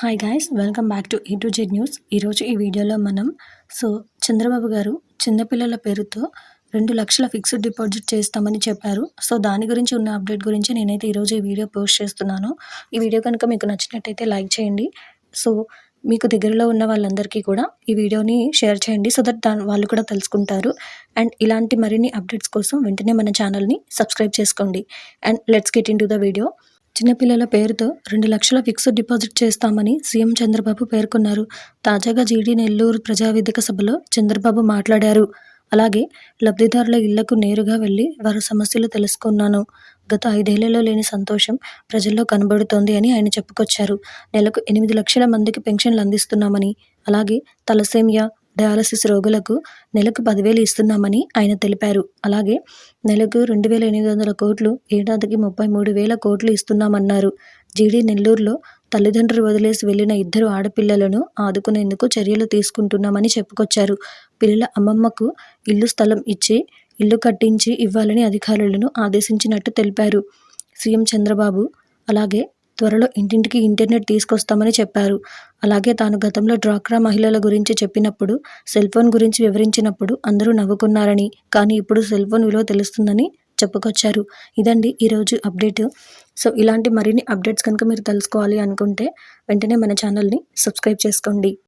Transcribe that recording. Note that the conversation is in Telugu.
Hi guys welcome back to ఈ టు జెడ్ న్యూస్ ఈరోజు ఈ వీడియోలో మనం సో చంద్రబాబు గారు చిన్నపిల్లల పేరుతో రెండు లక్షల ఫిక్స్డ్ డిపాజిట్ చేస్తామని చెప్పారు. సో దాని గురించి ఉన్న అప్డేట్ గురించి నేనైతే ఈరోజు ఈ వీడియో పోస్ట్ చేస్తున్నాను. ఈ వీడియో కనుక మీకు నచ్చినట్టయితే లైక్ చేయండి. సో మీకు దగ్గరలో ఉన్న వాళ్ళందరికీ కూడా ఈ వీడియోని షేర్ చేయండి. సో దట్ దాని వాళ్ళు కూడా తెలుసుకుంటారు. అండ్ ఇలాంటి మరిన్ని అప్డేట్స్ కోసం వెంటనే మన ఛానల్ని సబ్స్క్రైబ్ చేసుకోండి. And let's get into the video. చిన్నపిల్లల పేరుతో రెండు లక్షల ఫిక్స్డ్ డిపాజిట్ చేస్తామని సీఎం చంద్రబాబు పేర్కొన్నారు. తాజాగా జీడీ నెల్లూరు ప్రజావేదిక సభలో చంద్రబాబు మాట్లాడారు. అలాగే లబ్ధిదారుల ఇళ్ళకు నేరుగా వెళ్ళి వారి సమస్యలు తెలుసుకున్నాను. గత ఐదేళ్ళలో లేని సంతోషం ప్రజల్లో కనబడుతోంది అని ఆయన చెప్పుకొచ్చారు. నెలకు ఎనిమిది లక్షల మందికి పెన్షన్లు అందిస్తున్నామని అలాగే తలసేమియా డయాలసిస్ రోగులకు నెలకు పదివేలు ఇస్తున్నామని ఆయన తెలిపారు. అలాగే నెలకు రెండు వేల ఎనిమిది వందల కోట్లు ఏడాదికి ముప్పై మూడు వేల కోట్లు ఇస్తున్నామన్నారు. జీడీ నెల్లూరులో తల్లిదండ్రులు వదిలేసి వెళ్ళిన ఇద్దరు ఆడపిల్లలను ఆదుకునేందుకు చర్యలు తీసుకుంటున్నామని చెప్పుకొచ్చారు. పిల్లల అమ్మమ్మకు ఇల్లు స్థలం ఇచ్చి ఇల్లు కట్టించి ఇవ్వాలని అధికారులను ఆదేశించినట్టు తెలిపారు. సీఎం చంద్రబాబు అలాగే త్వరలో ఇంటింటికి ఇంటర్నెట్ తీసుకొస్తామని చెప్పారు. అలాగే తాను గతంలో డ్వాక్రా మహిళల గురించి చెప్పినప్పుడు సెల్ ఫోన్ గురించి వివరించినప్పుడు అందరూ నవ్వుకున్నారని కానీ ఇప్పుడు సెల్ ఫోన్ విలువ తెలుస్తుందని చెప్పుకొచ్చారు. ఇదండి ఈరోజు అప్డేట్. సో ఇలాంటి మరిన్ని అప్డేట్స్ కనుక మీరు తెలుసుకోవాలి అనుకుంటే వెంటనే మన ఛానల్ని సబ్స్క్రైబ్ చేసుకోండి.